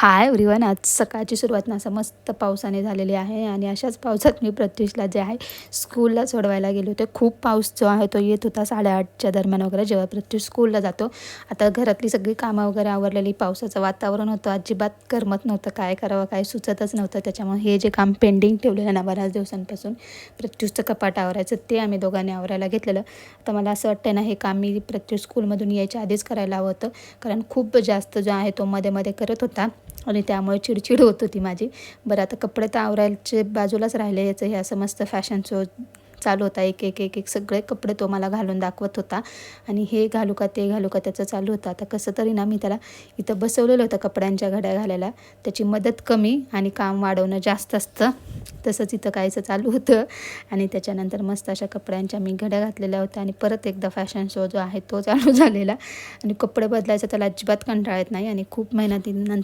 Hi everyone आज सकाळची सुरुवात ना असं मस्त पावसाने झालेली आहे आणि अशाच पावसात मी प्रत्युषला जे आहे स्कूलला सोडवायला गेले होते. खूप पाऊस जो आहे तो येत होता साडेआठच्या दरम्यान वगैरे जेव्हा प्रत्युष स्कूलला जातो. आता घरातली सगळी कामं वगैरे आवरलेली पावसाचं वातावरण होतं अजिबात करमत नव्हतं काय करावं काय सुचतच नव्हतं. त्याच्यामुळे हे जे काम पेंडिंग ठेवलेलं ना बऱ्याच दिवसांपासून प्रत्युषचं कपाट आवरायचं ते आम्ही दोघांनी आवरायला घेतलेलं. तर मला असं वाटतं ना हे काम मी प्रत्युष स्कूलमधून यायच्या आधीच करायला हवं होतं. कारण खूप जास्त जो आहे तो मध्ये मध्ये करत होता. आणि त्यामुळे चिडचिड होत होती माझी. बरं आता कपडे तर आवरायचे बाजूलाच राहिले याचं. हे असं मस्त फॅशन शो चालू होता. एक एक एक एक सगळे कपडे तो मला घालून दाखवत होता. आणि हे घालू का ते घालू का त्याचं चालू होतं. आता कसं तरी ना मी त्याला इथं बसवलेलं होतं कपड्यांच्या घड्या घालायला. त्याची मदत कमी आणि काम वाढवणं जास्त असतं. तसंच इथं काहीचं चालू होतं. आणि त्याच्यानंतर मस्त अशा कपड्यांच्या मी घड्या घातलेल्या होत्या. आणि परत एकदा फॅशन शो जो आहे तो चालू झालेला. आणि कपडे बदलायचा त्याला अजिबात कंटाळत नाही. आणि खूप मेहनतीनंतर